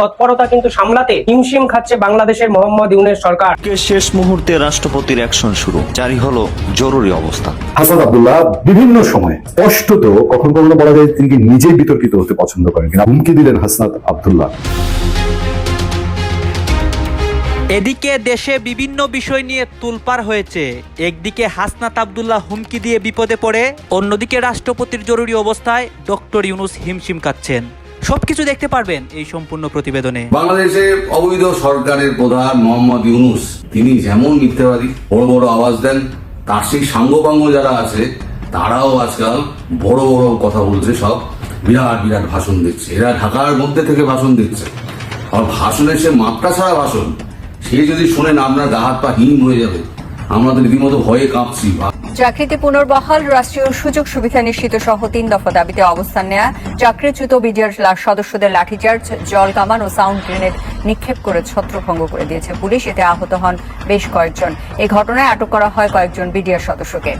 তৎপরতা কিন্তু সামলাতে হিমশিম খাচ্ছে বাংলাদেশের মোহাম্মদ ইউনের সরকার। শেষ মুহূর্তে রাষ্ট্রপতির অ্যাকশন শুরু? জারি হলো জরুরি অবস্থা। হাসান আব্দুল্লাহ বিভিন্ন সময় স্পষ্টত কখনো কখনো বলা যায় তিনি নিজেই বিতর্কিত হতে পছন্দ করেন কিনা? হুমকি দিলেন হাসনাত আব্দুল্লাহ। এদিকে দেশে বিভিন্ন বিষয় নিয়ে তুলপার হয়েছে। একদিকে হাসনাত আবদুল্লাহ হুমকি দিয়ে বিপদে পড়ে অন্যদিকে রাষ্ট্রপতির জরুরি অবস্থায় ডক্টর ইউনুস হিমশিম কাচ্ছেন সবকিছু দেখতে পারবেন এই সম্পূর্ণ প্রতিবেদনে। বাংলাদেশে অবৈধ সরকারের প্রধান মোহাম্মদ ইউনুস, তিনি যেমন মিথ্যাবাদী, বড় বড় আওয়াজ দেন, তার সেই সাঙ্গপাঙ্গ যারা আছে, তারাও আজকাল বড় বড় কথা বলছে সব। বিরাট বিরাট ভাষণ দিচ্ছে। এরা ঢাকার মধ্যে থেকে ভাষণ দিচ্ছে। আর ভাষণের সে মাপটা ছাড়া ভাষণ, সে যদি শোনেন, আপনার গা হাত পা হিম হয়ে যাবে। আমরা তো রীতিমতো ভয়ে কাঁপছি। চাকরিতে পুনর্বহাল, রাষ্ট্রীয় সুযোগ সুবিধা নিশ্চিত সহ তিন দফা দাবিতে অবস্থান নেয়া চাকরিচ্যুত বিডিআর সদস্যদের লাঠিচার্জ, জল কামান ও সাউন্ড গ্রেনেড নিক্ষেপ করে ছত্রভঙ্গ করে দিয়েছে পুলিশ। এতে আহত হন বেশ কয়েকজন। এই ঘটনায় আটক করা হয় কয়েকজন বিডিআর সদস্যকে।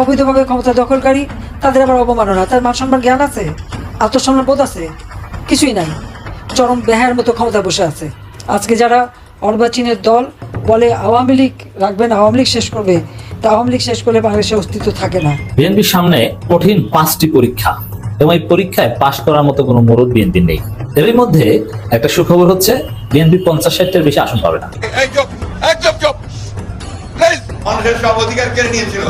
অবৈধভাবে ক্ষমতা দখলকারী, তাদের আবার অবমাননা। তার মান সম্মান জ্ঞান আছে? আত্মসম্মান বোধ আছে? কিছুই নাই। চরম বেহার মতো ক্ষমতা বসে আছে। আজকে যারা অর্বাচীনের দল বলে আওয়ামী লীগ রাখবেন, আওয়ামী লীগ শেষ করবে তা আওয়ামী লীগ শেষ করলে বাংলাদেশের অস্তিত্ব থাকে না। বিএনপির সামনে কঠিন পাঁচটি পরীক্ষা এবং এই পরীক্ষায় পাশ করার মতো কোনো মরদ বিএনপি নেই। এর মধ্যে একটা সুখবর হচ্ছে বিএনপি পঞ্চাশ ষাটটার বেশি আসন পাবে না। মানুষের সব অধিকার কেড়ে নিয়েছিল।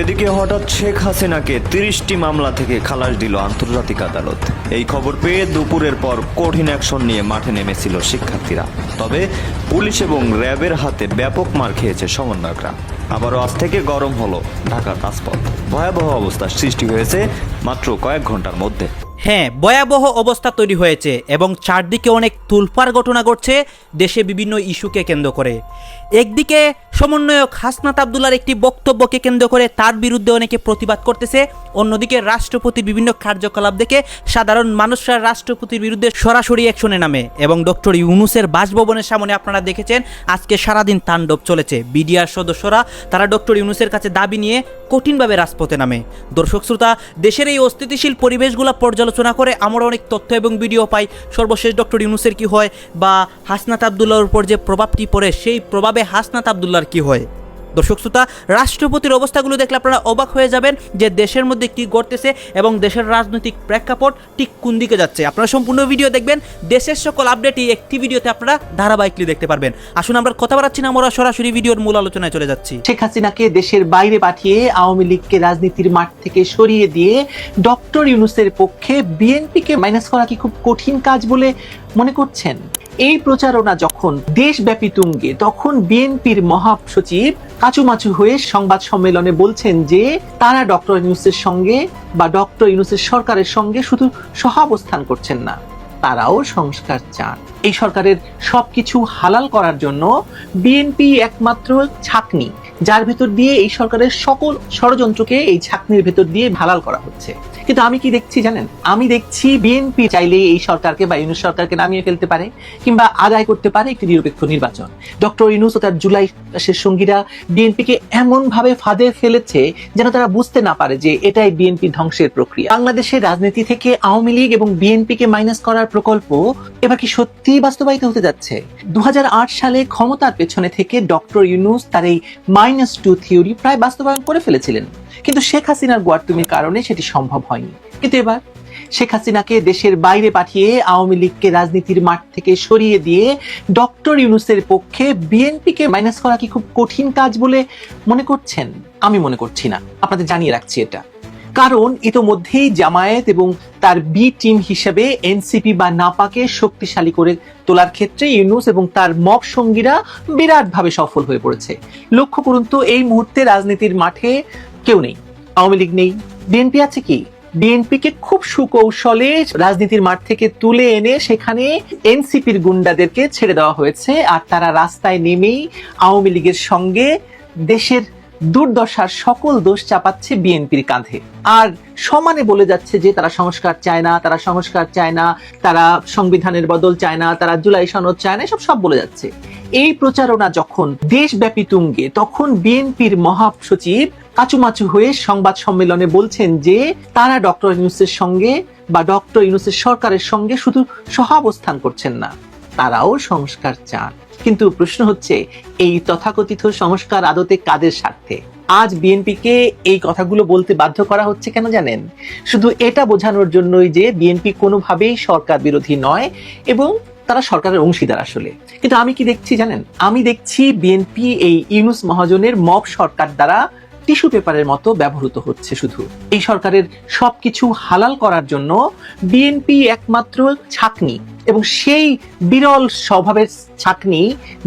এদিকে হঠাৎ শেখ হাসিনাকে তিরিশটি মামলা থেকে খালাস দিল আন্তর্জাতিক আদালত। এই খবর পেয়ে দুপুরের পর কঠিন অ্যাকশন নিয়ে মাঠে নেমেছিল শিক্ষার্থীরা। তবে পুলিশ এবং র্যাবের হাতে ব্যাপক মার খেয়েছে সমন্বয়করা। আবারও আজ থেকে গরম হলো ঢাকার রাজপথ ভয়াবহ অবস্থার সৃষ্টি হয়েছে মাত্র কয়েক ঘণ্টার মধ্যে। হ্যাঁ ভয়াবহ অবস্থা তৈরি হয়েছে এবং চারদিকে অনেক তুলপার ঘটনা ঘটছে, দেশে বিভিন্ন ইস্যুকে কেন্দ্র করে। একদিকে সমন্বয়ক হাসনাত আবদুল্লার একটি বক্তব্যকে কেন্দ্র করে তার বিরুদ্ধে অনেকে প্রতিবাদ করতেছে, অন্যদিকে রাষ্ট্রপতির বিভিন্ন কার্যকলাপ দেখে সাধারণ মানুষরা রাষ্ট্রপতির বিরুদ্ধে সরাসরি অ্যাকশনে নামে এবং ডক্টর ইউনুসের বাসভবনের সামনে আপনারা দেখেছেন, আজকে সারাদিন তাণ্ডব চলেছে। বিডিআর সদস্যরা, তারা ডক্টর ইউনুসের কাছে দাবি নিয়ে কঠিনভাবে রাজপথে নামে। দর্শক শ্রোতা, দেশের এই অস্থিতিশীল পরিবেশগুলো পর্যালোচনা করে আমরা অনেক তথ্য এবং ভিডিও পাই। সর্বশেষ ডক্টর ইউনুসের কি হয় বা হাসনাত আবদুল্লাহর উপর যে প্রভাবটি পড়ে, সেই প্রভাবে হাসনাত আবদুল্লাহর কি হয়? দর্শক শ্রোতা, রাষ্ট্রপতির অবস্থাগুলো দেখলে আপনারা অবাক হয়ে যাবেন যে দেশের মধ্যে কি ঘটতেছে এবং দেশের রাজনৈতিক প্রেক্ষাপট ঠিক কোন দিকে যাচ্ছে। আপনারা সম্পূর্ণ ভিডিও দেখবেন, দেশের সকল আপডেটই একটি ভিডিওতে আপনারা ধারাবাহিকলি দেখতে পারবেন। আসুন আমরা কথা বাড়াচ্ছি না, আমরা সরাসরি ভিডিওর মূল আলোচনায় চলে যাচ্ছি। শেখ হাসিনাকে দেশের বাইরে পাঠিয়ে আওয়ামী লীগকে রাজনীতির মাঠ থেকে সরিয়ে দিয়ে ডক্টর ইউনুসের পক্ষে বিএনপিকে মাইনাস করা কি খুব কঠিন কাজ বলে মনে করছেন? এই প্রচারণা যখন দেশব্যাপী তুঙ্গে, তখন বিএনপির মহাসচিব কাচুমাচু হয়ে সংবাদ সম্মেলনে বলছেন যে, তারা ডক্টর ইউনুসের সঙ্গে বা ডক্টর ইউনুসের সরকারের সঙ্গে শুধু সহাবস্থান করছেন না, তারাও সংস্কার চান। এই সরকারের সবকিছু হালাল করার জন্য বিএনপি একমাত্র ছাকনি। যার ভেতর দিয়ে এই সরকারের সকল ষড়যন্ত্রকে এই ছাকনির ভেতর দিয়ে হালাল করা হচ্ছে। কিন্তু আমি কি দেখছি জানেন? আমি দেখছি বিএনপি চাইলে এই সরকারকে বা ইউনুস সরকারকে নামিয়ে ফেলতে পারে কিংবা আদায় করতে পারে একটি নিরপেক্ষ নির্বাচন। ডক্টর ইউনুস ও তার জুলাই মাসের সঙ্গীরা বিএনপিকে এমন ভাবে ফাঁদে ফেলেছে যেন তারা বুঝতে না পারে যে এটাই বিএনপি ধ্বংসের প্রক্রিয়া। বাংলাদেশের রাজনীতি থেকে আওয়ামী লীগ এবং বিএনপিকে মাইনাস করার প্রকল্প এবার কি সত্যি বাস্তবায়িত হতে যাচ্ছে? দু হাজার আট সালে ক্ষমতার পেছনে থেকে ডক্টর ইউনুস তার এই মাইনাস টু থিওরি প্রায় বাস্তবায়ন করে ফেলেছিলেন। কিন্তু শেখ হাসিনার গোয়ার্তুমির কারণে সেটি সম্ভব হয়নি। কিন্তু এবার শেখ হাসিনাকে দেশের বাইরে পাঠিয়ে আওয়ামী লীগকে রাজনীতির মাঠ থেকে সরিয়ে দিয়ে ডক্টর ইউনুসের পক্ষে বিএনপিকে মাইনাস করা কি খুব কঠিন কাজ বলে মনে করছেন? আমি মনে করছি না। আপনাদের জানিয়ে রাখছি এটা। কারণ ইতোমধ্যেই জামায়াত এবং তার বি টিম হিসেবে এনসিপি বা নাপাকে শক্তিশালী করে তোলার ক্ষেত্রে ইউনুস এবং তার মব সঙ্গীরা বিরাটভাবে সফল হয়ে পড়েছে। লক্ষ্য করুন তো, এই মুহূর্তে রাজনীতির মাঠে কেউ নেই। আওয়ামী লীগ নেই। বিএনপি আছে কি? বিএনপিকে খুব সুকৌশলে রাজনীতির মাঠ থেকে তুলে এনে সেখানে এনসিপির গুন্ডাদেরকে ছেড়ে দেওয়া হয়েছে। আর তারা রাস্তায় নেমেই আওয়ামী লীগের সঙ্গে দেশের দুর্দশার সকল দোষ চাপাচ্ছে বিএনপির কাঁধে। আর সমানে বলে যাচ্ছে যে তারা সংস্কার চায় না, তারা সংস্কার চায় না, তারা সংবিধানের বদল চায় না, তারা জুলাই সনদ চায় না সব সব বলে যাচ্ছে। এই প্রচারণা যখন দেশব্যাপী তুঙ্গে, তখন বিএনপির মহাসচিব কাচুমাচু হয়ে সংবাদ সম্মেলনে বলছেন যে তারা ডক্টর ইউনুসের সঙ্গে বা ডক্টর ইউনুসের সরকারের সঙ্গে শুধু সহাবস্থান করছেন না। তারাও সংস্কার চান। কিন্তু প্রশ্ন হচ্ছে, এই তথাকথিত সংস্কার আদতে কাদের স্বার্থে? আজ বিএনপিকে এই কথাগুলো বলতে বাধ্য করা হচ্ছে কেন জানেন? শুধু এটা বোঝানোর জন্যই যে বিএনপি কোনোভাবেই সরকার বিরোধী নয় এবং তারা সরকারের অংশীদার আসলে। কিন্তু আমি কি দেখছি জানেন? আমি দেখছি বিএনপি এই ইউনুস মহাজনের মব সরকার দ্বারা টিস্যু পেপারের মতো ব্যবহৃত হচ্ছে শুধু। এই সরকারের সবকিছু হালাল করার জন্য বিএনপি একমাত্র ছাকনি এবং সেই বিরল স্বভাবের ছাকনি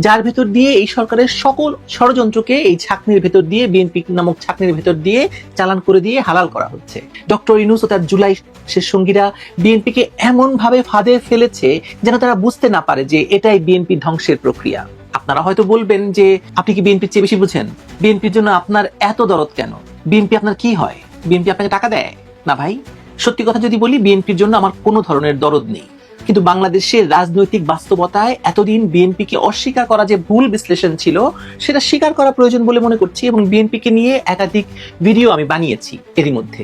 যার ভেতর দিয়ে এই সরকারের সকল ষড়যন্ত্রকে এই ছাকনির ভেতর দিয়ে, বিএনপি নামক ছাকনির ভেতর দিয়ে চালান করে দিয়ে হালাল করা হচ্ছে। ডক্টর ইনুস ও তার জুলাই শেষ সঙ্গীরা বিএনপিকে এমন ভাবে ফাঁদে ফেলেছে যেন তারা বুঝতে না পারে যে এটাই বিএনপি ধ্বংসের প্রক্রিয়া। আপনারা হয়তো বলবেন যে, আপনি কি বিএনপির চেয়ে বেশি বুঝেন? বিএনপির জন্য আপনার এত দরদ কেন? বিএনপি আপনার কি হয়? বিএনপি আপনাকে টাকা দেয়? না ভাই, সত্যি কথা যদি বলি, বিএনপির জন্য আমার কোনো ধরনের দরদ নেই। কিন্তু বাংলাদেশের রাজনৈতিক বাস্তবতায় এতদিন বিএনপিকে অস্বীকার করা যে ভুল বিশ্লেষণ ছিল, সেটা স্বীকার করা প্রয়োজন বলে মনে করছি এবং বিএনপিকে নিয়ে একাধিক ভিডিও আমি বানিয়েছি এরই মধ্যে।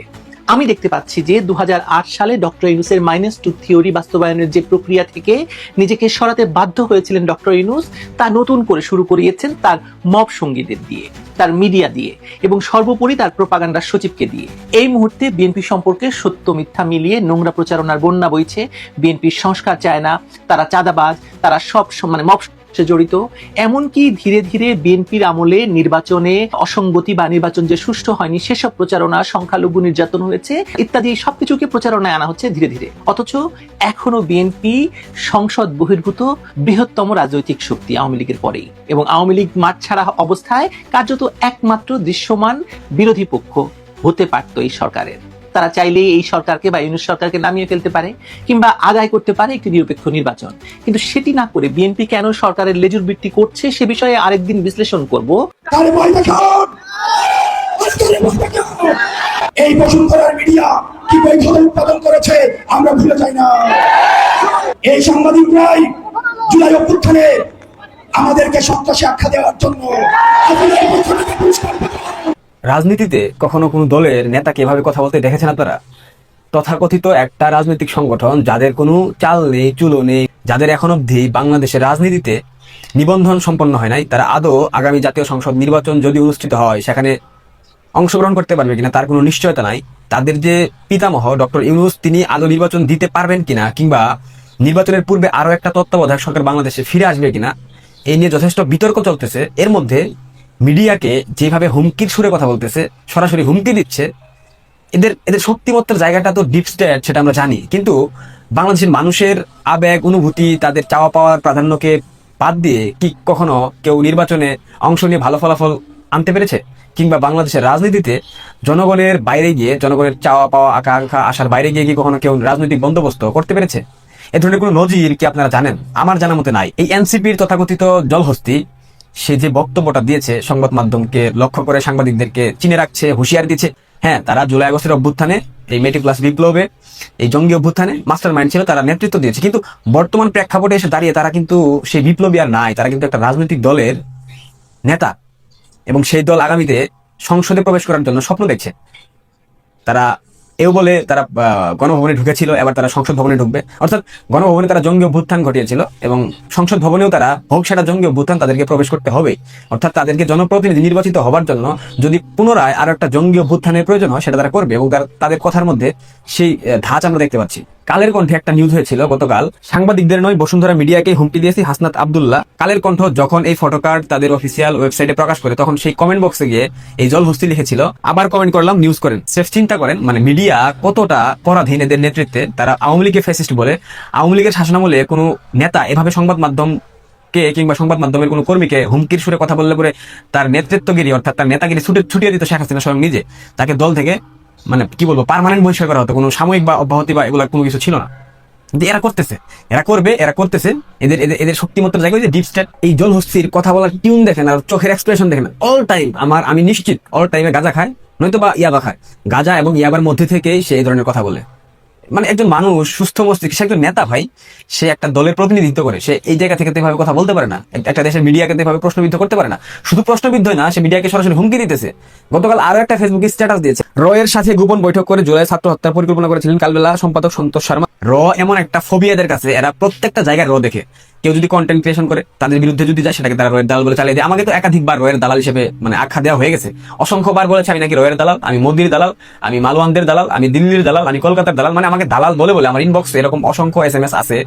আমি দেখতে পাচ্ছি যে দু হাজার আট সালে ডক্টর ইউনুসের মাইনাস টু থিওরি বাস্তবায়নের যে প্রক্রিয়া থেকে নিজেকে সরাতে বাধ্য হয়েছিলেন ডক্টর ইউনুস, তা নতুন করে শুরু করিয়েছেন তার মব সঙ্গীদের দিয়ে, তার মিডিয়া দিয়ে এবং সর্বোপরি তার প্রপাগান্ডার সচিবকে দিয়ে। এই মুহূর্তে বিএনপি সম্পর্কে সত্য মিথ্যা মিলিয়ে নোংরা প্রচারণার বন্যা বইছে। বিএনপির সংস্কার চায় না, তারা চাঁদাবাজ, তারা সব মানে মব সে জড়িত, এমনকি ধীরে ধীরে বিএনপির আমলে নির্বাচনে অসঙ্গতি বা নির্বাচন যে সুষ্ঠু হয়নি, সেসব প্রচারণা, সংখ্যালঘু নির্যাতন হয়েছে, ইত্যাদি সবকিছুকে প্রচারণায় আনা হচ্ছে ধীরে ধীরে। অথচ এখনও বিএনপি সংসদ বহির্ভূত বৃহত্তম রাজনৈতিক শক্তি আওয়ামী লীগের পরেই। এবং আওয়ামী লীগ মাঠ ছাড়া অবস্থায় কার্যত একমাত্র দৃশ্যমান বিরোধী পক্ষ হতে পারত এই সরকারের। তারা চাইলেই এই সরকারকে বা ইউনুস সরকারকে নামিয়ে ফেলতে পারে কিংবা আদায় করতে পারে একটি নিরপেক্ষ নির্বাচন। কিন্তু সেটি না করে বিএনপি কেন সরকারের লেজুর বৃত্তি করছে সে বিষয়ে আরেকদিন বিশ্লেষণ করব। এই বসুন্ধরার মিডিয়া কি বৈধতা উৎপাদন করেছে আমরা ভুলে যাই না। এই সাংবাদিকরাই জুলাই অভ্যুত্থানে আমাদেরকে সন্ত্রাসী আখ্যা দেওয়ার জন্য। পুরস্কার। রাজনীতিতে কখনো কোনো দলের নেতাকে এভাবে কথা বলতে দেখেছেন আপনারা? তথাকথিত একটা রাজনৈতিক সংগঠন যাদের কোনো চাল নেই, চুলো নেই, যাদের এখন অবধি বাংলাদেশের রাজনীতিতে নিবন্ধন সম্পন্ন হয় নাই, তারা আদৌ আগামী জাতীয় সংসদ নির্বাচন যদি অনুষ্ঠিত হয়, সেখানে অংশগ্রহণ করতে পারবে কিনা তার কোনো নিশ্চয়তা নাই। তাদের যে পিতামহ ডক্টর ইউনুস, তিনি আদৌ নির্বাচন দিতে পারবেন কিনা কিংবা নির্বাচনের পূর্বে আরও একটা তত্ত্বাবধায়ক সরকার বাংলাদেশে ফিরে আসবে কিনা এই নিয়ে যথেষ্ট বিতর্ক চলতেছে। এর মধ্যে মিডিয়াকে যেভাবে হুমকির সুরে কথা বলতেছে, সরাসরি হুমকি দিচ্ছে, এদের এদের শক্তিমত্তার জায়গাটা তো ডিপ স্টেট সেটা আমরা জানি। কিন্তু বাংলাদেশের মানুষের আবেগ, অনুভূতি, তাদের চাওয়া পাওয়ার প্রাধান্যকে বাদ দিয়ে কি কখনো কেউ নির্বাচনে অংশ নিয়ে ভালো ফলাফল আনতে পেরেছে? কিংবা বাংলাদেশের রাজনীতিতে জনগণের বাইরে গিয়ে, জনগণের চাওয়া পাওয়া, আকাঙ্ক্ষা আসার বাইরে গিয়ে কি কখনো কেউ রাজনৈতিক বন্দোবস্ত করতে পেরেছে? এ ধরনের কোনো নজির কি আপনারা জানেন? আমার জানা মতে নাই। এই এনসিপির তথাকথিত জলহস্তি সে যে বক্তব্যটা দিয়েছে সংবাদ মাধ্যমকে লক্ষ্য করে সাংবাদিকদেরকে চিনে রাখছে, হুঁশিয়ারি দিচ্ছে হ্যাঁ তারা জুলাই আগস্টের অভ্যুত্থানে এই মেট্রিক ক্লাস বিপ্লবে, এই জঙ্গি অভ্যুত্থানে মাস্টার মাইন্ড ছিল তারা নেতৃত্ব দিয়েছে। কিন্তু বর্তমান প্রেক্ষাপটে এসে দাঁড়িয়ে তারা কিন্তু সেই বিপ্লবী আর নাই, তারা কিন্তু একটা রাজনৈতিক দলের নেতা এবং সেই দল আগামীতে সংসদে প্রবেশ করার জন্য স্বপ্ন দেখছে। তারা এও বলে তারা গণভবনে ঢুকেছিল, এবার তারা সংসদ ভবনে ঢুকবে। অর্থাৎ গণভবনে তারা জঙ্গি অভ্যুত্থান ঘটিয়েছিল এবং সংসদ ভবনেও তারা হোক সেটা জঙ্গি অভ্যুত্থান তাদেরকে প্রবেশ করতে হবে অর্থাৎ তাদেরকে জনপ্রতিনিধি নির্বাচিত হবার জন্য যদি পুনরায় আরও একটা জঙ্গি অভ্যুত্থানের প্রয়োজন হয়, সেটা তারা করবে এবং তাদের কথার মধ্যে সেই ধাঁচ আমরা দেখতে পাচ্ছি। কালের কণ্ঠে একটা নিউজ হয়েছিল গতকাল। সাংবাদিকদের নয়, বসুন্ধরা মিডিয়াকে হুমকি দিয়েছে হাসনাত আব্দুল্লাহ। কালের কণ্ঠ যখন এই ফটো কার্ড তাদের অফিসিয়াল ওয়েবসাইটে প্রকাশ করে, তখন সেই কমেন্ট বক্সে গিয়ে এই জলহস্তি লিখেছিল, আবার কমেন্ট করলাম নিউজ করেন। সেফ চিন্তা করেন মানে মিডিয়া কতটা পরাধীন এদের নেতৃত্বে, তারা আওয়ামী লীগের ফেসিস্ট বলে, আওয়ামী লীগের শাসনামলে কোনো নেতা এভাবে সংবাদ মাধ্যম কে কিংবা সংবাদ মাধ্যমের কোনো কর্মীকে হুমকির সুরে কথা বললে পরে তার নেতৃত্বগিরি, অর্থাৎ তার নেতাগিরি ছুটে ছুটিয়ে দিত শেখ হাসিনা স্বয়ং নিজে। তাকে দল থেকে মানে কি বলব পারমানেন্ট বহিষ্কার করা হতো, কোনো সাময়িক বা অব্যাহতি বা এগুলো কোনো কিছু ছিল না। কিন্তু এরা করতেছে, এরা করবে, এরা করতেছে, এদের এদের এদের শক্তিমত্তার জায়গায় যে ডিপ স্টেট এই জল হস্তির কথা বলার টিউন দেখেন আর চোখের এক্সপ্রেশন দেখেন অল টাইম আমার, আমি নিশ্চিত অল টাইমে গাঁজা খায় নয়তো বা ইয়াবা খায়। গাঁজা এবং ইয়াবার মধ্যে থেকেই সে এই ধরনের কথা বলে। মানে একজন মানুষ, সুস্থ মস্তিষ্ক, সে একজন নেতা ভাই, সে একটা দলের প্রতিনিধিত্ব করে। সে এই জায়গা থেকে এভাবে কথা বলতে পারে না। একটা দেশের মিডিয়াকে এভাবে প্রশ্নবিদ্ধ করতে পারে না। শুধু প্রশ্নবিদ্ধ না, সে মিডিয়াকে সরাসরি হুমকি দিতেছে। গতকাল আরও একটা ফেসবুক স্ট্যাটাস দিয়েছে। রয়ের সাথে গোপন বৈঠক করে জুলাই ছাত্র হত্যার পরিকল্পনা করেছিলেন কালবেলা সম্পাদক সন্তোষ শর্মা। র এমন একটা ফোবিয়াদের কাছে এরা প্রত্যেকটা জায়গায় র দেখে। কেউ যদি কন্টেন্ট ক্রিয়েশন করে, তাদের বিরুদ্ধে যদি যায়, সেটাকে তারা রয়ের দালাল বলে চালিয়ে দেয়। আমাকে তো একাধিকবার রয়ের দালাল হিসেবে মানে আখ্যা দেওয়া হয়ে গেছে। অসংখ্যবার বলেছে আমি নাকি রয়ের দালাল, আমি মোদির দালাল, আমি মালওয়ানদের দালাল, আমি দিল্লির দালাল, আমি কলকাতার দালাল মানে আমাকে দালাল বলে বলে আমার ইনবক্স এরকম অসংখ্য এস এম এস আছে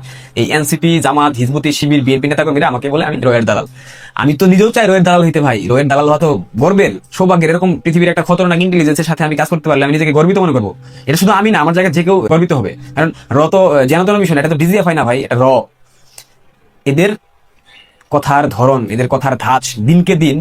এই এনসিপি জামাত, হিজবুতি, শিবির বিএনপি নেতাকর্মীরা আমাকে বলে আমি রয়ের দালাল। আমি তো নিজেও চাই রয়ের দালাল হইতে ভাই। রয়ের দালাল হওয়া তো গর্বের, সৌভাগ্যের। এরকম পৃথিবীর একটা খতরনাক ইন্টেলিজেন্সের সাথে আমি কাজ করতে পারলে আমি নিজেকে গর্বিত মনে করব। এটা শুধু আমি না, আমার জায়গায় যে কেউ গর্বিত হবে। কারণ র তো যেন তেন বিষয় না এটা তো ডিজিএফ হয় না ভাই র। এদের কথার ধরন, এদের কথার ধাঁচ দিনকে দিন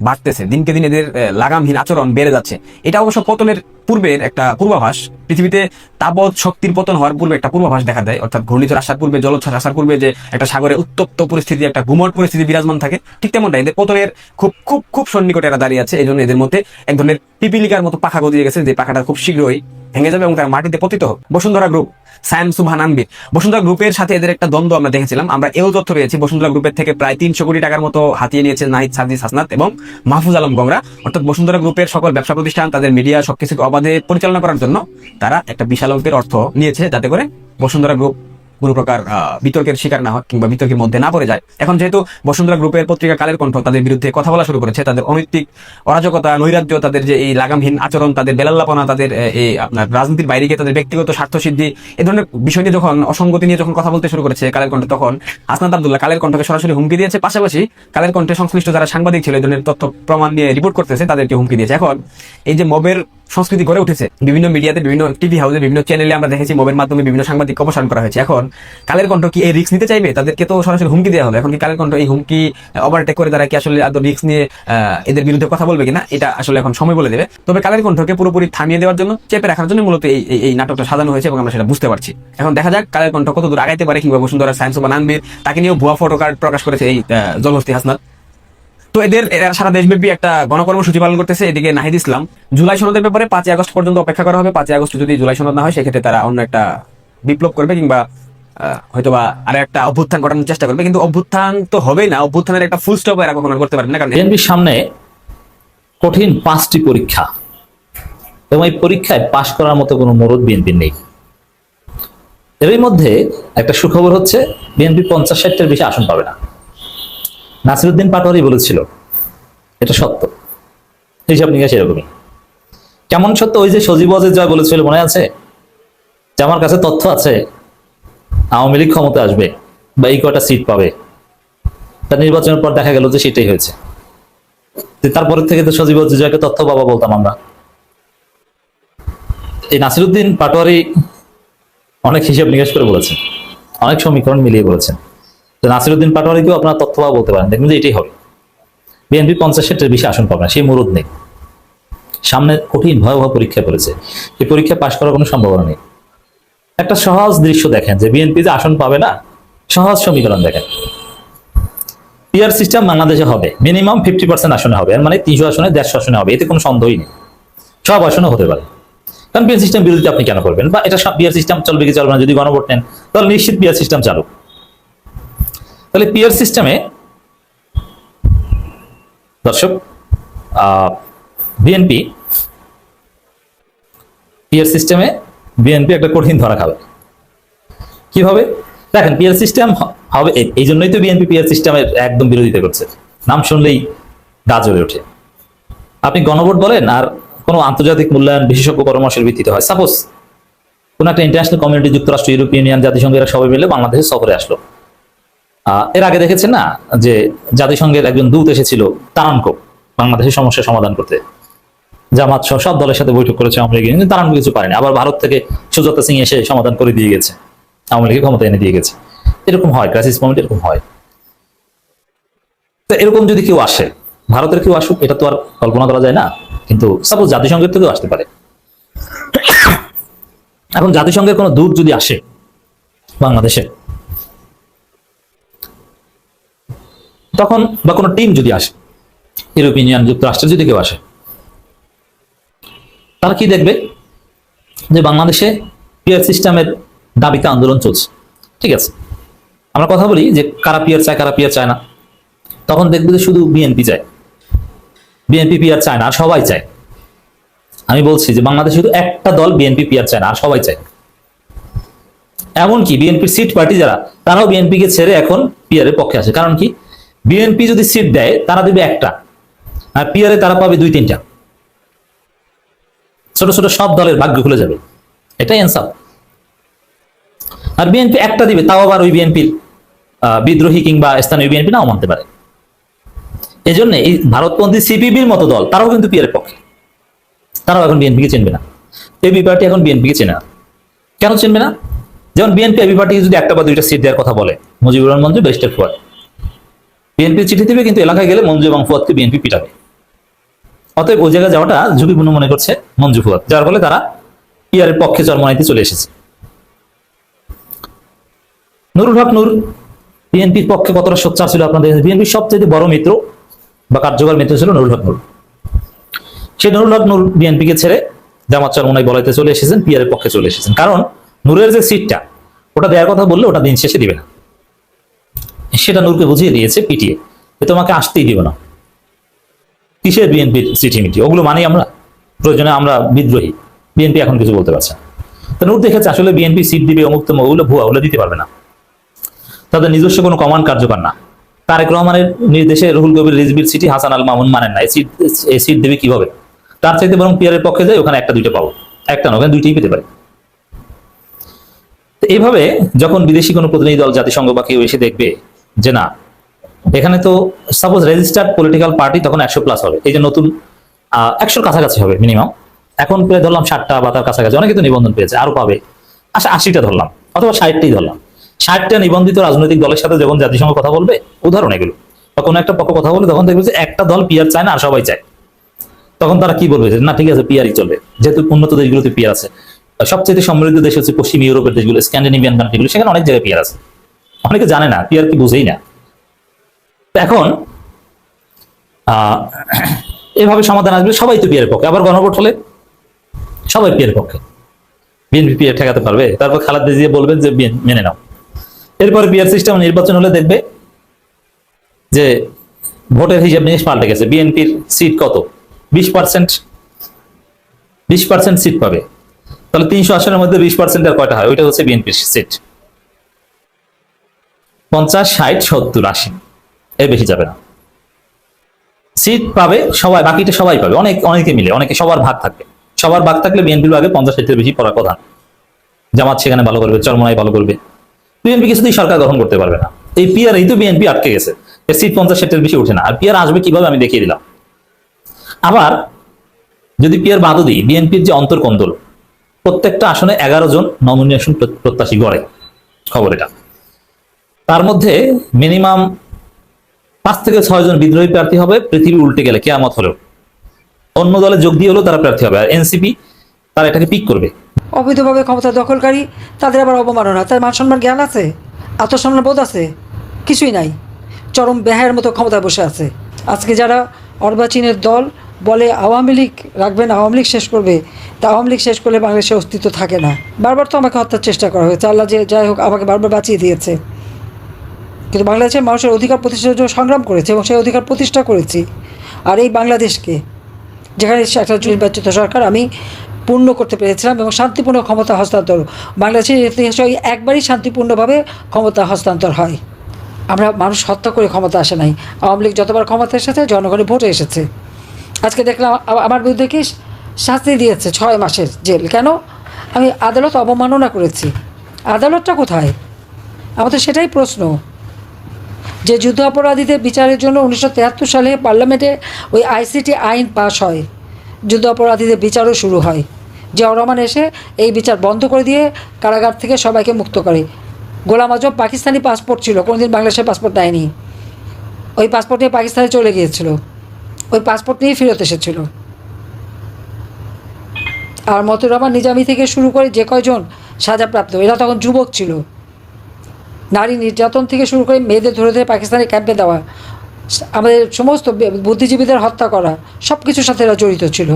বাড়তেছে। দিনকে দিন এদের লাগামহীন আচরণ বেড়ে যাচ্ছে। এটা অবশ্য পতনের পূর্বের একটা পূর্বাভাস। পৃথিবীতে তাপদ শক্তির পতন হওয়ার পূর্বে একটা পূর্বাভাস দেখা দেয়। অর্থাৎ ঘূর্ণিঝড় আসার পূর্বে, জলোচ্ছ্বাস আসার পূর্বে যে একটা সাগরে উত্তপ্ত পরিস্থিতি, একটা গুমট পরিস্থিতি বিরাজমান থাকে, ঠিক তেমনটা এদের পতনের খুব খুব খুব সন্নিকটে এরা দাঁড়িয়ে আছে। এই জন্য এদের মধ্যে এক ধরনের পিপিলিকার মতো পাখা গজিয়ে গেছে যে পাখাটা খুব শীঘ্রই ভেঙে যাবে এবং তার মাটিতে পতিত হোক। বসুন্ধরা গ্রুপ সায়াম সুভান আনবির। বসুন্ধরা গ্রুপের সাথে এদের একটা দ্বন্দ্ব আমরা দেখেছিলাম। আমরা এও তথ্য পেয়েছি, বসুন্ধরা গ্রুপের থেকে প্রায় তিনশো কোটি টাকার মতো হাতিয়ে নিয়েছে নাহিদ সাজিদ হাসনাত এবং মাহফুজ আলম গংরা। অর্থাৎ বসুন্ধরা গ্রুপের সকল ব্যবসা প্রতিষ্ঠান, তাদের মিডিয়া সবকিছুকে অবাধে পরিচালনা করার জন্য তারা একটা বিশাল অঙ্কের অর্থ নিয়েছে যাতে করে বসুন্ধরা গ্রুপ কোনো প্রকার বিতর্কের শিকার না হয় কিংবা বিতর্কের মধ্যে না পড়ে যায়। এখন যেহেতু বসুন্ধরা গ্রুপের পত্রিকা কালের কণ্ঠ তাদের বিরুদ্ধে কথা বলা শুরু করেছে, তাদের অনৈতিক অরাজকতা, নৈরাজ্য, তাদের যে এই লাগামহীন আচরণ, তাদের বেলাল্লাপনা, তাদের এই আপনার রাজনীতির বাইরে গিয়ে তাদের ব্যক্তিগত স্বার্থ সিদ্ধি এই ধরনের বিষয় নিয়ে যখন, অসঙ্গতি নিয়ে যখন কথা বলতে শুরু করেছে কালের কণ্ঠ, তখন আসনাদ আব্দুল্লাহ কালের কণ্ঠকে সরাসরি হুমকি দিয়েছে। পাশাপাশি কালের কণ্ঠে সংশ্লিষ্ট যারা সাংবাদিক ছিল এই ধরনের তথ্য, প্রমাণ নিয়ে রিপোর্ট করতেছে, তাদেরকে হুমকি দিয়েছে। এখন এই যে মবের সংস্কৃতি গড়ে উঠেছে। বিভিন্ন মিডিয়াতে বিভিন্ন টিভি হাউসে বিভিন্ন চ্যানেলে আমরা দেখেছি মোবের মাধ্যমে বিভিন্ন সাংবাদিক অপসারণ করা হয়েছে। এখন কালের কণ্ঠ কি এই রিস্ক নিতে চাইবে? তাদেরকে তো সরাসরি হুমকি দেওয়া হলো এখন কি কালের কণ্ঠ এই হুমকি ওভারটেক করে তারা কি আসলে আদৌ রিস্ক নিয়ে এদের বিরুদ্ধে কথা বলবে কিনা এটা আসলে এখন সময় বলে দেবে। তবে কালের কণ্ঠকে পুরোপুরি থামিয়ে দেওয়ার জন্য চেপে রাখার জন্য মূলত এই এই- নাটকটা সাজানো হয়েছে এবং আমরা সেটা বুঝতে পারছি। এখন দেখা যাক কালের কণ্ঠ কত দূর আগাইতে পারে কিংবা বসুন্ধরা সায়েন্স বা নানবীর তাকে নিয়েও ভুয়া ফটো কার্ড প্রকাশ করেছে এই আহ, জলহস্তি হাসনাত। তো এদের সারা দেশব্যাপী একটা গণকর্মসূচি পালন করতেছে এদিকে নাহিদ ইসলাম। জুলাই সনদের ব্যাপারে পাঁচই আগস্ট পর্যন্ত অপেক্ষা করা হবে। পাঁচই আগস্ট যদি জুলাই সনদ না হয়, সেক্ষেত্রে তারা অন্য একটা বিপ্লব করবে কিংবা হয়তোবা আর একটা অভ্যুত্থান ঘটানোর চেষ্টা করবে। কিন্তু অভ্যুত্থান তো হবেই না। অভ্যুত্থানের একটা ফুল স্টপ এরা কখনো করতে পারবে না। কারণ বিএনপির সামনে কঠিন পাঁচটি পরীক্ষা। এবং এই পরীক্ষায় পাশ করার মতো কোনো মরদ বিএনপির নেই। এরই মধ্যে একটা সুখবর হচ্ছে, বিএনপি পঞ্চাশ ষাটটার বেশি আসন পাবে না। নাসিরুদ্দিন পাটোয়ারি বলেছিল, এটা সত্য। হিসাব নিকাশ এরকমই। কেমন সত্য? ওই যে সজীব জয় বলেছিল, মনে আছে? যে আমার কাছে তথ্য আছে, আওয়ামী লীগ ক্ষমতা আসবে বা এই কটা সিট পাবে। তা নির্বাচনের পর দেখা গেল যে সেটাই হয়েছে। তারপরে থেকে তো সজীব জয়কে তথ্য বাবা বলতাম আমরা। এই নাসিরুদ্দিন পাটোয়ারি অনেক হিসাব নিকাশ করে বলেছেন, অনেক সমীকরণ মিলিয়ে বলেছেন। তো নাসিরুদ্দিন পাটোয়ারিকেও আপনারা তথ্য বলতে পারেন। দেখবেন যে এটাই হবে। বিএনপি পঞ্চাশ সিটের বেশি আসন পাবে না সেই মুরুদ নেই। সামনে কঠিন ভয়াবহ পরীক্ষা করেছে। এই পরীক্ষা পাশ করার কোনো সম্ভাবনা নেই। একটা সহজ দৃশ্য দেখেন যে বিএনপি যে আসন পাবে না, সহজ সমীকরণ দেখেন। পিআর সিস্টেম বাংলাদেশে হবে। মিনিমাম ফিফটি পার্সেন্ট আসনে হবে। মানে তিনশো আসনে, দেড়শো আসনে হবে। এতে কোনো সন্দেহই নেই। সব আসনে হতে পারে। কারণ পিআর সিস্টেম বিরোধিতা আপনি কেন করবেন? বা এটা পিআর সিস্টেম চলবে কি চলবে না যদি গণভোট নেন, তাহলে নিশ্চিত পিআর সিস্টেম চালু। তাহলে পিআর সিস্টেমে দর্শক বিএনপি পিআর সিস্টেমে বিএনপি একটা কঠিন ধরা খাবে। কীভাবে? দেখেন পিআর সিস্টেম হবে এই- জন্যই তো বিএনপি পিআর সিস্টেমের একদম বিরোধিতা করছে। নাম শুনলেই গা জ্বলে ওঠে। আপনি গণভোট বলেন আর কোনো আন্তর্জাতিক মূল্যায়ন বিশেষজ্ঞ পরামর্শের ভিত্তিতে হয়। সাপোজ কোন একটা ইন্টারন্যাশনাল কমিউনিটি যুক্তরাষ্ট্র ইউরোপিয়ান ইউনিয়ন জাতিসংঘ, এরা সবাই মিলে বাংলাদেশে সফরে আসলো। এর আগে দেখেছেন না যে জাতিসংঘের একজন দূত এসেছিল, তারানকো বাংলাদেশের সমস্যার সমাধান করতে। জামাত সহ সব দলের সাথে বৈঠক করেছে আওয়ামী লীগ তারানকো কিছু পারেনি। আবার ভারত থেকে সুজাতা সিং এসে সমাধান করে দিয়ে গেছে। আওয়ামী লীগের ক্ষমতা এনে দিয়ে গেছে। এরকম হয় ক্রাইসিস মোমেন্ট এরকম হয়। তো এরকম যদি কেউ আসে, ভারতের কেউ আসুক, এটা তো আর কল্পনা করা যায় না। কিন্তু সাপোজ জাতিসংঘের থেকেও আসতে পারে। এখন জাতিসংঘের কোনো দূত যদি আসে বাংলাদেশে তখন বা কোনো টিম যদি আসে ইউরোপিয়ান যুক্তরাষ্ট্রের যদি কেউ আসে, তারা কি দেখবে? যে বাংলাদেশে পিয়ার সিস্টেমের দাবিতে আন্দোলন চলছে। ঠিক আছে? আমরা কথা বলি যে কারা পিয়ার চায়, কারা পিয়ার চায় না। তখন দেখবে যে শুধু বিএনপি চায়। বিএনপি পিয়ার চায় না, আর সবাই চায়। আমি বলছি যে বাংলাদেশে শুধু একটা দল বিএনপি পিয়ার চায় না, আর সবাই চায়। এমনকি বিএনপির সিট পার্টি যারা, তারাও বিএনপিকে ছেড়ে এখন পিয়ারের পক্ষে আসে। কারণ কি? বিএনপি যদি সিট দেয়, তারা দেবে একটা। আর পিয়ারে তারা পাবে দুই, তিনটা। ছোট ছোট সব দলের ভাগ্য খুলে যাবে। এটাই এনসাফ আর বিএনপি একটা দিবে, তাও আবার ওই বিএনপির বিদ্রোহী কিংবা স্থানীয় বিএনপি নাও মানতে পারে। এই জন্য এই ভারতপন্থী সিপিবির মতো দল, তারাও কিন্তু পিয়ারের পক্ষে। তারাও এখন বিএনপিকে চিনবে না। এবি পার্টি এখন বিএনপিকে চেনে না। কেন চিনবে না? যেমন বিএনপি এবি পার্টি যদি একটা বা দুইটা সিট দেওয়ার কথা বলে, মুজিবুর রহমান মঞ্জু বেস্টের ফুয়াদ বিএনপি চিঠি দেবে, কিন্তু এলাকায় গেলে মঞ্জু এবং ফুয়াদকে বিএনপি পিটাবে। অতএব ওই জায়গায় যাওয়াটা ঝুঁকিপূর্ণ মনে করছে মঞ্জু ফুয়াদ, যার ফলে তারা পিয়ারের পক্ষে চরমনাইতে চলে এসেছে। নুরুল হক নূর বিএনপির পক্ষে কতটা সোচ্চার ছিল আপনাদের? বিএনপির সবচেয়ে বড় মিত্র বা কার্যকর মিত্র ছিল নুরুল হক নূর। সে নুরুল হক নূর বিএনপিকে ছেড়ে জামাত চরমনাই বলাইতে চলে এসেছেন পিয়ারের পক্ষে চলে এসেছেন। কারণ নূরের যে সিটটা ওটা দেওয়ার কথা বললে ওটা দিন শেষে দিবে না। সেটা নূরকে বুঝিয়ে দিয়েছে পিটিয়ে। যে তোমাকে আসতেই দিব না। কিসের বিএনপির চিঠি মিটি ওগুলো মানি আমরা প্রয়োজনে আমরা বিদ্রোহী। বিএনপি এখন কিছু বলতে পারছে। তো নূর দেখেছে আসলে বিএনপি সিট দিবে অমুক তমুক ওগুলো ভুয়া, ওগুলো দিতে পারবে না। তাদের নিজস্ব কোনো কমান্ড কার্যকর না। তারেক রহমানের নির্দেশে রুহুল কবির রিজবির সিটি হাসান আল মামুন মানেন না। এই সিট এই সিট দেবে কীভাবে? তার চাইতে বরং পিয়ারের পক্ষে যায়, ওখানে একটা, দুইটা পাবো। একটা না ওখানে দুইটাই পেতে পারে। এইভাবে যখন বিদেশি কোনো প্রতিনিধি দল, জাতিসংঘ বা কেউ এসে দেখবে যে না, এখানে তো সাপোজ রেজিস্টার্ড পলিটিক্যাল পার্টি তখন একশো প্লাস হবে, এই যে নতুন একশোর কাছাকাছি হবে মিনিমাম এখন প্রায় ধরলাম ষাটটা বা তার কাছাকাছি, অনেকে তো নিবন্ধন পেয়েছে, আরও পাবে। আচ্ছা আশিটা ধরলাম, অথবা ষাটটাই ধরলাম। ষাটটা নিবন্ধিত রাজনৈতিক দলের সাথে যখন জাতিসংঘ কথা বলবে, উদাহরণ এগুলো। বা কোনো একটা পক্ষ কথা বলবে তখন দেখবে যে একটা দল পিয়ার চায় না, আর সবাই চায়। তখন তারা কি বলবে যে, না, ঠিক আছে পিয়ারই চলবে। যেহেতু উন্নত দেশগুলোতে পিয়ার আছে সবচেয়ে সমৃদ্ধ দেশ হচ্ছে পশ্চিম ইউরোপের দেশগুলো, স্ক্যান্ডিনেভিয়ান কান্ট্রিগুলো সেখানে অনেক জায়গায় পিয়ার আছে। অনেকে জানে না পিয়ার কি বুঝেই না। এখন এভাবে সমাধান আসবে, সবাই তো পিয়ারের পক্ষে, আবার গণভোট হলে সবাই পিয়ারের পক্ষে। বিএনপি পিয়ার ঠেকাতে পারবে? তারপর খালাদ দিয়ে বলবেন যে মেনে নাও। এরপরে পিয়ার সিস্টেম নির্বাচন হলে দেখবে যে ভোটের হিসাব নিয়ে পাল্টে গেছে। বিএনপির সিট কত? বিশ পার্সেন্ট বিশ পার্সেন্ট সিট পাবে। তাহলে তিনশো আসনের মধ্যে বিশ পার্সেন্ট আর কয়টা হয়? ওইটা হচ্ছে বিএনপির সিট। পঞ্চাশ, ষাট, সত্তর, আশি। এর বেশি যাবে না। সিট পাবে সবাই, বাকিটা সবাই পাবে। অনেক, অনেকে মিলে, অনেকে সবার ভাগ থাকবে সবার ভাগ থাকলে বিএনপির ভাগে পঞ্চাশ, ষাটের বেশি পড়ার কথা জামাত সেখানে ভালো করবে, চরমনাই ভালো করবে। বিএনপি কিছুতেই সরকার গঠন করতে পারবে না। এই পিআর এই তো বিএনপি আটকে গেছে। সিট পঞ্চাশ, ষাটের বেশি উঠে না। আর পিআর আসবে কীভাবে আমি দেখিয়ে দিলাম। আবার যদি পিয়ার বাদও দিই বিএনপির যে অন্তর্কন্দল, প্রত্যেকটা আসনে এগারো জন নমিনেশন প্রত্যাশী গড়ে। খবর এটা। তার মধ্যে মিনিমাম পাঁচ থেকে ছয় জন বিদ্রোহী প্রার্থী হবে, পৃথিবী উল্টে গেলে, কেয়ামত হলেও। অন্য দলে যোগ দিয়ে হলেও তারা প্রার্থী হবে, আর এনসিপি তারা এটাকে পিক করবে। অবৈধভাবে ক্ষমতা দখলকারী, তাদের আবার অবমাননা, তার মান সম্মান জ্ঞান আছে? আত্মসম্মান বোধ আছে? কিছুই নাই। চরম বেহায়ের মতো ক্ষমতায় বসে আছে। আজকে যারা অর্বাচীনের দল বলে আওয়ামী লীগ রাখবেন, আওয়ামী লীগ শেষ করবে, তা আওয়ামী লীগ শেষ করলে বাংলাদেশের অস্তিত্ব থাকে না। বারবার তো আমাকে হত্যার চেষ্টা করা হয়েছে। আল্লাহ যে যাই হোক, আমাকে বারবার বাঁচিয়ে দিয়েছে। কিন্তু বাংলাদেশের মানুষের অধিকার প্রতিষ্ঠার জন্য সংগ্রাম করেছে এবং সেই অধিকার প্রতিষ্ঠা করেছি। আর এই বাংলাদেশকে, যেখানে একটা নির্বাচিত সরকার, আমি পূর্ণ করতে পেরেছিলাম এবং শান্তিপূর্ণ ক্ষমতা হস্তান্তর। বাংলাদেশের ইতিহাসে ওই একবারই শান্তিপূর্ণভাবে ক্ষমতা হস্তান্তর হয়। আমরা মানুষ হত্যা করে ক্ষমতা আসে নাই। আওয়ামী লীগ যতবার ক্ষমতা এসেছে, জনগণের ভোটে এসেছে। আজকে দেখলাম আমার বিরুদ্ধে কি শাস্তি দিয়েছে ছয় মাসের জেল? কেন? আমি আদালত অবমাননা করেছি। আদালতটা কোথায়? আমাদের সেটাই প্রশ্ন। যে যুদ্ধ অপরাধীদের বিচারের জন্য উনিশশো সালে পার্লামেন্টে ওই আইসিটি আইন পাশ হয়। যুদ্ধ অপরাধীদের বিচারও শুরু হয়। জিয়াউর রহমান এসে এই বিচার বন্ধ করে দিয়ে কারাগার থেকে সবাইকে মুক্ত করে। গোলাম আজম পাকিস্তানি পাসপোর্ট ছিল, কোনোদিন বাংলাদেশের পাসপোর্ট দেয়নি। ওই পাসপোর্ট নিয়ে পাকিস্তানে চলে গিয়েছিল। ওই পাসপোর্ট নিয়েই ফেরত এসেছিল। আর মতুর রহমান নিজামি থেকে শুরু করে যে কয়জন সাজাপ্রাপ্ত এরা তখন যুবক ছিল। নারী নির্যাতন থেকে শুরু করে মেয়েদের ধরে ধরে পাকিস্তানি ক্যাম্পে দেওয়া, আমাদের সমস্ত বুদ্ধিজীবীদের হত্যা করা সব কিছুর সাথে এরা জড়িত ছিল।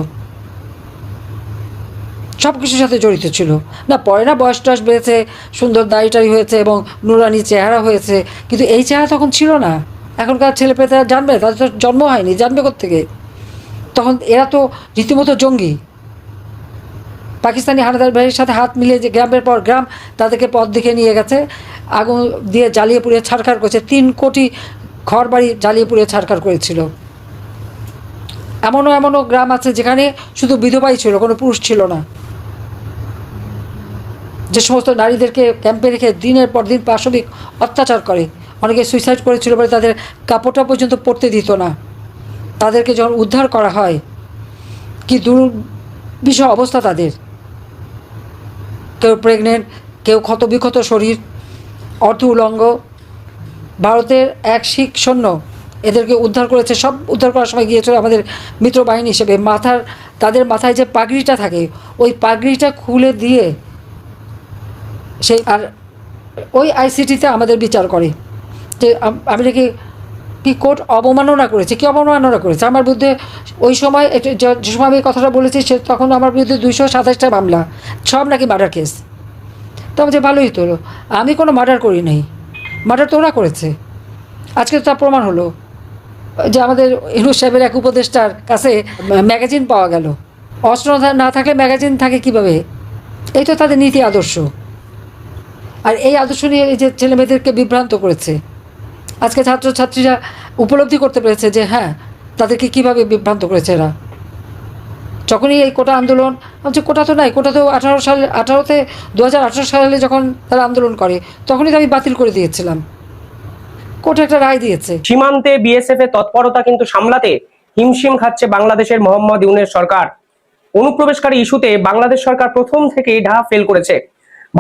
সব কিছুর সাথে জড়িত ছিল। না পরে না বয়স টয়স বেড়েছে, সুন্দর দাড়িটারি হয়েছে এবং নুরানি চেহারা হয়েছে, কিন্তু এই চেহারা তখন ছিল না। এখনকার ছেলে পেতে জানবে, তাদের তো জন্ম হয়নি, জানবে থেকে তখন এরা তো রীতিমতো জঙ্গি। পাকিস্তানি হানাদার বাহিনীর সাথে হাত মিলিয়ে যে গ্রামের পর গ্রাম তাদেরকে পথ দিকে নিয়ে গেছে। আগুন দিয়ে জ্বালিয়ে পুড়িয়ে ছাড়খাড় করেছে। তিন কোটি ঘর বাড়ি জ্বালিয়ে পুড়িয়ে ছাড়খাড় করেছিল। এমনও এমনও গ্রাম আছে যেখানে শুধু বিধবাই ছিল, কোনো পুরুষ ছিল না। যে সমস্ত নারীদেরকে ক্যাম্পে রেখে দিনের পর দিন পাশবিক অত্যাচার করে, অনেকে সুইসাইড করেছিল বলে তাদের কাপড়টা পর্যন্ত পরতে দিত না। তাদেরকে যখন উদ্ধার করা হয়, কি দুর্বিষহ অবস্থা তাদের। কেউ প্রেগনেন্ট কেউ ক্ষতবিক্ষত শরীর, অর্থ উলঙ্গ। ভারতের এক শিখ সৈন্য এদেরকে উদ্ধার করেছে, সব উদ্ধার করার সময় গিয়েছিল আমাদের মিত্র বাহিনী হিসেবে। মাথার, তাদের মাথায় যে পাগড়িটা থাকে, ওই পাগড়িটা খুলে দিয়ে সেই, আর ওই আইসিটিতে আমাদের বিচার করে। যে আমি নাকি কি কোর্ট অবমাননা করেছে, কি অবমাননা করেছে? আমার বিরুদ্ধে ওই সময় যে- সময় আমি কথাটা বলেছি, সে তখন আমার বিরুদ্ধে দুইশো সাতাশটা মামলা, সব নাকি মার্ডার কেস। তো যে ভালোই তো, আমি কোনো মার্ডার করি নাই। মার্ডার তো ওরা করেছে। আজকে তো তার প্রমাণ হলো। যে আমাদের ইনু সাহেবের এক উপদেষ্টার কাছে ম্যাগাজিন পাওয়া গেল। অস্ত্র না- না থাকলে ম্যাগাজিন থাকে কীভাবে? এই তো তাদের নীতি আদর্শ। আর এই আদর্শ নিয়ে এই যে ছেলে মেয়েদেরকে বিভ্রান্ত করেছে। আজকে ছাত্রছাত্রীরা উপলব্ধি করতে পেরেছে যে হ্যাঁ তাদেরকে কীভাবে বিভ্রান্ত করেছে এরা। যখনই এই কোটা আন্দোলন হচ্ছে কোটা তো নাই, কোটা তো আঠারো সালে, আঠারোতে দু হাজার আঠারো সালে যখন তারা আন্দোলন করে, তখনই তো আমি বাতিল করে দিয়েছিলাম। কোর্ট একটা রায় দিয়েছে। সীমান্তে বিএসএফ এর তৎপরতা কিন্তু সামলাতে হিমশিম খাচ্ছে বাংলাদেশের মোহাম্মদ ইউনের সরকার। অনুপ্রবেশকারী ইস্যুতে বাংলাদেশ সরকার প্রথম থেকেই ঢা ফেল করেছে।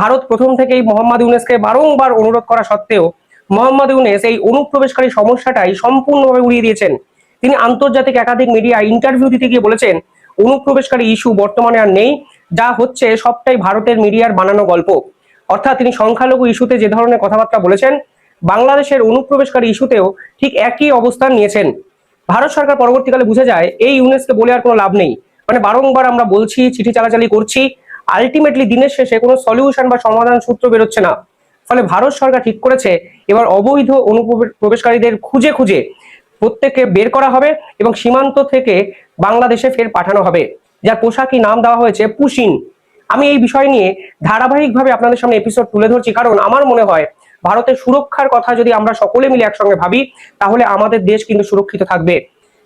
ভারত প্রথম থেকেই মোহাম্মদ ইউনেসকে বারংবার অনুরোধ করা সত্ত্বেও মোহাম্মদ ইউনেস এই অনুপ্রবেশকারী সমস্যাটাই সম্পূর্ণভাবে উড়িয়ে দিয়েছেন। তিনি আন্তর্জাতিক একাধিক মিডিয়া ইন্টারভিউ দিতে গিয়ে বলেছেন, অনুপ্রবেশকারী ইস্যু বর্তমানে আর নেই, যা হচ্ছে সবটাই ভারতের মিডিয়ার বানানো গল্প। অর্থাৎ তিনি সংখ্যালঘু ইস্যুতে যে ধরনের কথাবার্তা বলেছেন, বাংলাদেশের অনুপ্রবেশকারী ইস্যুতেও ঠিক একই অবস্থান নিয়েছেন। ভারত সরকার পরবর্তীকালে বুঝে যায়, এই ইউনেসকে বলে আর কোনো লাভ নেই। মানে বারংবার আমরা বলছি, চিঠি চালাচালি করছি আলটিমেটলি দিনের শেষে কোনো সলিউশন বা সমাধান সূত্র বেরোচ্ছে না। ফলে ভারত সরকার ঠিক করেছে, এবার অবৈধ অনুপ্রবেশকারীদের খুঁজে খুঁজে প্রত্যেককে বের করা হবে এবং সীমান্ত থেকে বাংলাদেশে ফের পাঠানো হবে। যার পোশাকি নাম দেওয়া হয়েছে পুশিন। আমি এই বিষয় নিয়ে ধারাবাহিকভাবে আপনাদের সামনে এপিসোড তুলে ধরছি, কারণ আমার মনে হয় ভারতের সুরক্ষার কথা যদি আমরা সকলে মিলে একসঙ্গে ভাবি, তাহলে আমাদের দেশ কিন্তু সুরক্ষিত থাকবে।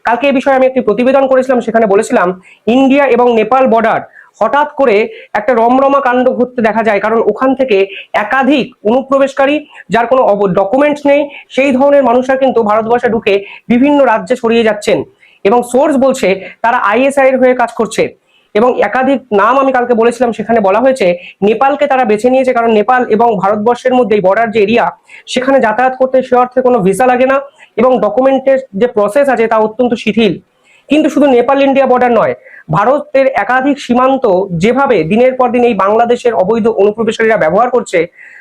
কালকে এই বিষয়ে আমি একটি প্রতিবেদন করেছিলাম, সেখানে বলেছিলাম, ইন্ডিয়া এবং নেপাল বর্ডার হঠাৎ করে একটা রমরমা কাণ্ড ঘটতে দেখা যায়, কারণ ওখান থেকে একাধিক অনুপ্রবেশকারী, যার কোনো ডকুমেন্টস নেই, সেই ধরনের মানুষরা কিন্তু ভারতবর্ষে ঢুকে বিভিন্ন রাজ্যে ছড়িয়ে যাচ্ছেন। এবং সোর্স বলছে, তারা আইএসআই এর হয়ে কাজ করছে। এবং একাধিক নাম আমি কালকে বলেছিলাম, সেখানে বলা হয়েছে, নেপালকে তারা বেছে নিয়েছে, কারণ নেপাল এবং ভারতবর্ষের মধ্যে বর্ডার যে এরিয়া সেখানে যাতায়াত করতে সে অর্থে কোনো ভিসা লাগে না। এবং ডকুমেন্টের যে প্রসেস আছে, তা অত্যন্ত শিথিল। কিন্তু শুধু নেপাল ইন্ডিয়া বর্ডার নয় ভারতের একাধিক সীমান্ত যেভাবে দিনের পর দিন এই বাংলাদেশের অবৈধ অনুপ্রবেশকারীরা ব্যবহার করছে,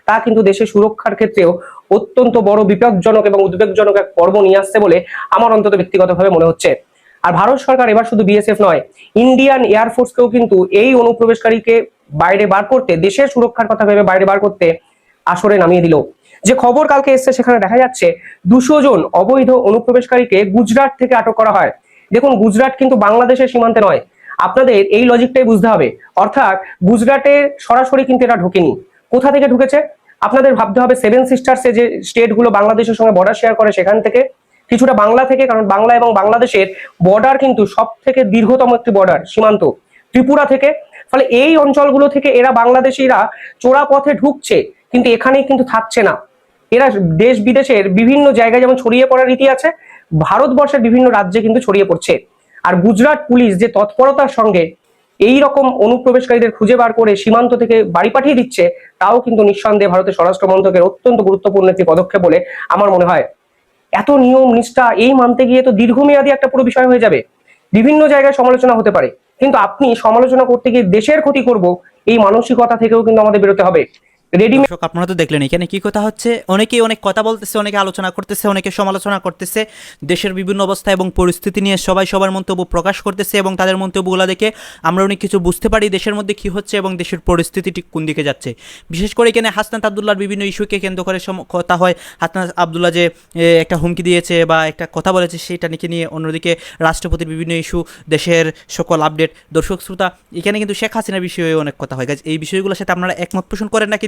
তা কিন্তু দেশের সুরক্ষার ক্ষেত্রেও অত্যন্ত বড় বিপজ্জনক এবং উদ্বেগজনক এক পর্ব নিয়ে আসছে বলে আমার অন্তত ব্যক্তিগতভাবে মনে হচ্ছে। আর ভারত সরকার এবার শুধু বিএসএফ নয় ইন্ডিয়ান এয়ারফোর্সকেও কিন্তু এই অনুপ্রবেশকারীকে বাইরে বার করতে, দেশের সুরক্ষার কথা ভেবে বাইরে বার করতে আসরে নামিয়ে দিল। যে খবর কালকে এসছে সেখানে দেখা যাচ্ছে, দুশো জন অবৈধ অনুপ্রবেশকারীকে গুজরাট থেকে আটক করা হয়। দেখুন, গুজরাট কিন্তু বাংলাদেশের সীমান্তে নয় আপনাদের এই লজিকটাই বুঝতে হবে। অর্থাৎ গুজরাটে সরাসরি কিন্তু এটা ঢোকেনি। কোথা থেকে ঢুকেছে? আপনাদের ভাবতে হবে সেভেন সিস্টার্সে যে স্টেটগুলো বাংলাদেশের সঙ্গে বর্ডার শেয়ার করে সেখান থেকে, কিছুটা বাংলা থেকে, কারণ বাংলা এবং বাংলাদেশের বর্ডার কিন্তু সব থেকে দীর্ঘতম একটি বর্ডার সীমান্ত, ত্রিপুরা থেকে। ফলে এই অঞ্চলগুলো থেকে এরা বাংলাদেশিরা চোরা পথে ঢুকছে, কিন্তু এখানেই কিন্তু থাকছে না। এরা দেশ বিদেশের বিভিন্ন জায়গায় যেমন ছড়িয়ে পড়ার রীতি আছে, ভারতবর্ষের বিভিন্ন রাজ্যে কিন্তু ছড়িয়ে পড়ছে। আর গুজরাট পুলিশ যে তৎপরতার সঙ্গে এই রকম অনুপ্রবেশকারীদের খুঁজে বার করে সীমান্ত থেকে বাড়ি পাঠিয়ে দিচ্ছে, তাও কিন্তু নিঃসন্দেহে ভারতের স্বরাষ্ট্র মন্ত্রকের অত্যন্ত গুরুত্বপূর্ণ একটি পদক্ষেপ বলে আমার মনে হয়। এত নিয়ম নিষ্ঠা, এই মানতে গিয়ে তো দীর্ঘমেয়াদী একটা পুরো বিষয় হয়ে যাবে। বিভিন্ন জায়গায় সমালোচনা হতে পারে। কিন্তু আপনি সমালোচনা করতে গিয়ে দেশের ক্ষতি করব, এই মানসিকতা থেকেও কিন্তু আমাদের বেরোতে হবে। রেডিমেড আপনারা তো দেখলেন এখানে কি কথা হচ্ছে? অনেকেই অনেক কথা বলতেছে, অনেকে আলোচনা করতেছে, অনেকে সমালোচনা করতেছে। দেশের বিভিন্ন অবস্থা এবং পরিস্থিতি নিয়ে সবাই সবার মন্তব্য প্রকাশ করতেছে এবং তাদের মন্তব্যগুলো দেখে আমরা অনেক কিছু বুঝতে পারি দেশের মধ্যে কি হচ্ছে এবং দেশের পরিস্থিতিটি কোন দিকে যাচ্ছে। বিশেষ করে এখানে হাসনাত আবদুল্লার বিভিন্ন ইস্যুকে কেন্দ্র করে কথা হয়। হাসনাত আবদুল্লাহ যে একটা হুমকি দিয়েছে বা একটা কথা বলেছে সেটা নিয়ে নিয়ে অন্যদিকে রাষ্ট্রপতির বিভিন্ন ইস্যু, দেশের সকল আপডেট। দর্শক, শ্রোতা, এখানে কিন্তু শেখ হাসিনার বিষয়ে অনেক কথা হয়। guys। এই বিষয়গুলোর সাথে আপনারা একমত পোষণ করেন নাকি